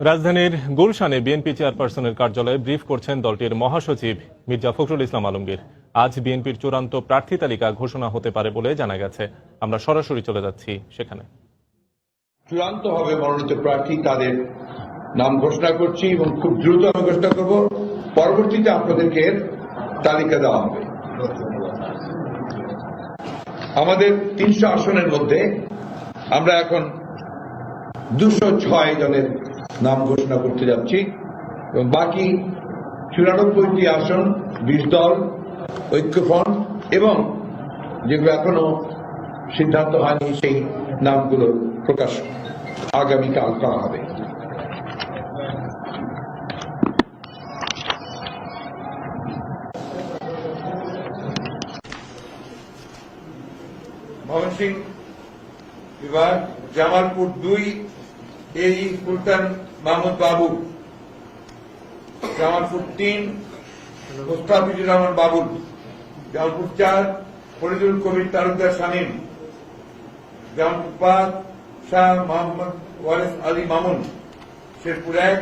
রাজধানীর গুলশানে বিএনপি চেয়ারপারসনের কার্যালয়ে ব্রিফ করছেন দলটির মহাসচিব মির্জা ফখরুল ইসলাম আলমগীর। আজ বিএনপির চূড়ান্ত প্রার্থী তালিকা ঘোষণা হতে পারে বলে জানা গেছে। আমরা সরাসরি চলে যাচ্ছি সেখানে। চূড়ান্ত হবে মনোনীত প্রার্থী তাদের নাম ঘোষণা করছি এবং খুব দ্রুত আমি ঘোষণা করব। পরবর্তীতে আপনাদেরকে তালিকা দেওয়া হবে। আমাদের তিনশো আসনের মধ্যে আমরা এখন দুশো ছয় জনের নাম ঘোষণা করতে যাচ্ছি। এবং বাকি চুরানব্বইটি আসন, বিশ দল, ঐক্যফ্রন্ট এবং যেগুলো এখনও সিদ্ধান্ত হয়নি, সেই নামগুলো প্রকাশ আগামীকাল করা হবে। ময়মনসিং বিভাগ, জামালপুর দুই এই সুলতান মাহমুদ বাবু জামালপুর তিন মুস্তাফিজুর রহমান বাবুল। জামালপুর চার, ফরিদুল কবির তালুকদার শামীম। জামালপুর পাঁচ, শাহ মোহাম্মদ ওয়ারেস আলী মামুন। শেরপুর এক।